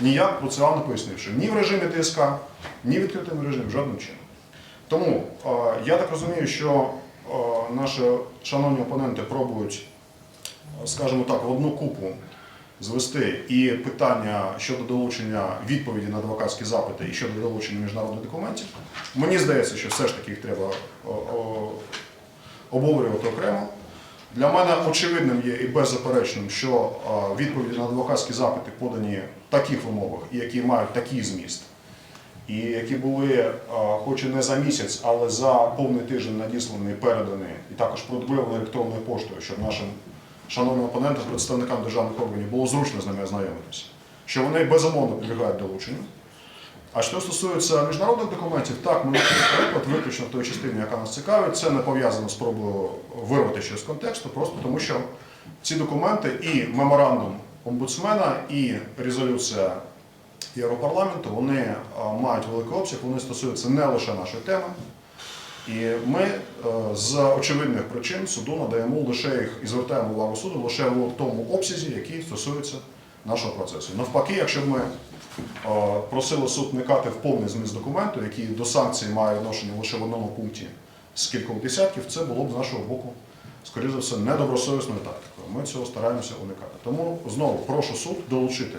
ніяк процесуально не пояснивши ні в режимі ТСК, ні в відкритому режимі, жодним чином. Тому е, я так розумію, що е, наші шановні опоненти пробують, е, скажімо так, в одну купу звести і питання щодо долучення відповіді на адвокатські запити і щодо долучення міжнародних документів. Мені здається, що все ж таки їх треба обговорювати окремо. Для мене очевидним є і беззаперечним, що відповіді на адвокатські запити подані в таких умовах які мають такий зміст, і які були, хоч і не за місяць, але за повний тиждень надіслані, передані і також продубльовані електронною поштою, щоб нашим шановним опонентам, представникам державних органів було зручно з ними ознайомитися, що вони безумовно підлягають долученню. А що стосується міжнародних документів, так, ми навели приклад виключно в той частині, яка нас цікавить. Це не пов'язано з спробою вирвати щось з контексту, просто тому що ці документи і меморандум омбудсмена, і резолюція Європарламенту, вони мають великий обсяг, вони стосуються не лише нашої теми. І ми е, з очевидних причин суду надаємо лише їх і звертаємо увагу суду лише в тому обсязі, який стосується нашого процесу. Навпаки, якщо б ми е, просили суд вникати в повний зміст документу, який до санкцій має відношення лише в одному пункті з кількох десятків, це було б з нашого боку, скоріше за все, недобросовісною тактикою. Ми цього стараємося уникати. Тому знову прошу суд долучити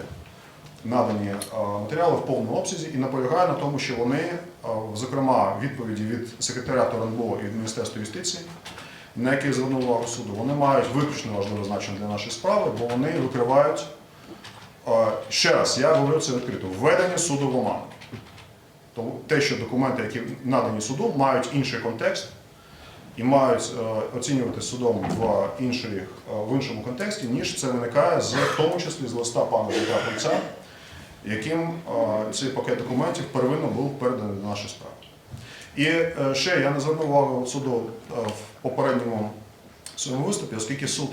надані е, матеріали в повному обсязі і наполягаю на тому, що вони, е, зокрема, відповіді від секретаря РНБО і від Міністерства юстиції, на які звернув увагу суду, вони мають виключно важливе значення для нашої справи, бо вони викривають ще раз, я говорю це відкрито, введення суду в оману. Тому те, що документи, які надані суду, мають інший контекст і мають е, оцінювати судом в, інших, е, в іншому контексті, ніж це виникає з в тому числі з листа пана Петра Польця, яким е, цей пакет документів первинно був переданий до нашої справи. І ще я не звернув увагу суду в попередньому своєму виступі, оскільки суд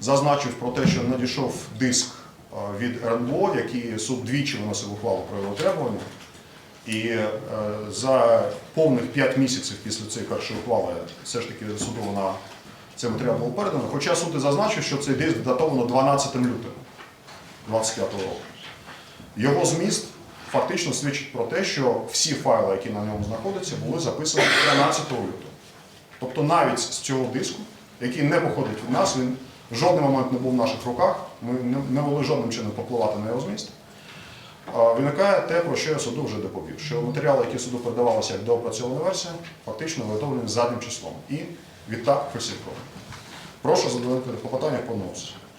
зазначив про те, що надійшов диск від РНБО, який суд двічі виносив ухвалу про його требування. І е, за повних 5 місяців після цієї першої ухвали все ж таки суду на цей матеріал було передано. Хоча суд і зазначив, що цей диск датовано 12 лютого 25 року. Його зміст фактично свідчить про те, що всі файли, які на ньому знаходяться, були записані 13 лютого. Тобто навіть з цього диску, який не походить від нас, він жодний момент не був в наших руках, ми не, могли жодним чином попливати на його зміст. Виникає те, про що я суду вже доповів, що матеріали, які суду передавалися як доопрацьована версія, фактично виготовлені заднім числом і відтак фальсифіковані. Прошу задовольнити попитання по носу.